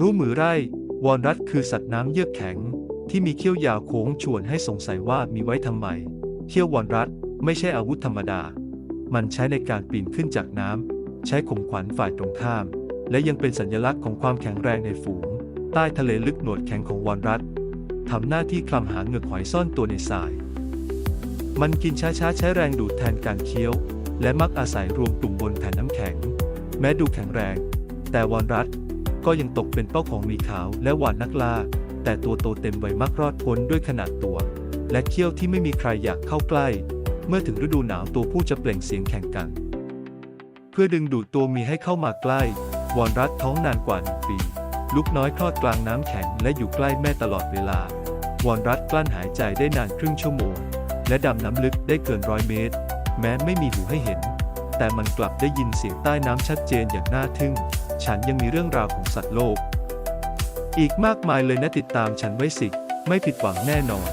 รู้มือไร่ วอนรัตคือสัตว์น้ำเยือกแข็ง ที่มีเขี้ยวยาวโค้งชวนให้สงสัยว่ามีไว้ทำไม เขี้ยววอนรัตไม่ใช่อาวุธธรรมดา มันใช้ในการปีนขึ้นจากน้ำ ใช้ข่มขวัญฝ่ายตรงข้าม และยังเป็นสัญลักษณ์ของความแข็งแรงในฝูง ใต้ทะเลลึกหนวดแข็งของวอนรัตทำหน้าที่คลำหาเหงือกหอยซ่อนตัวในทราย มันกินช้าๆใช้แรงดูดแทนการเคี้ยว และมักอาศัยรวมกลุ่มบนแผ่นน้ำแข็ง แม้ดูแข็งแรง แต่วอนรัต ก็ยังตกเป็นเป้าของมีขาวและหวานนักล่า แต่ตัวโตเต็มวัยมักรอดพ้นด้วยขนาดตัว และเขี้ยวที่ไม่มีใครอยากเข้าใกล้ เมื่อถึงฤดูหนาวตัวผู้จะเปล่งเสียงแข่งกัน เพื่อดึงดูดตัวมีให้เข้ามาใกล้ วอนรัตท้องนานกว่าหนึ่งปี ลูกน้อยคลอดกลางน้ำแข็งและอยู่ใกล้แม่ตลอดเวลา วอนรัตกลั้นหายใจได้นานครึ่งชั่วโมง และดำน้ำลึกได้เกินร้อยเมตร แม้ไม่มีหูให้เห็น แต่มันกลับได้ยินเสียงใต้น้ำชัดเจนอย่างน่าทึ่ง ฉันยังมีเรื่องราวของสัตว์โลก อีกมากมายเลยนะติดตามฉันไว้สิ ไม่ผิดหวังแน่นอน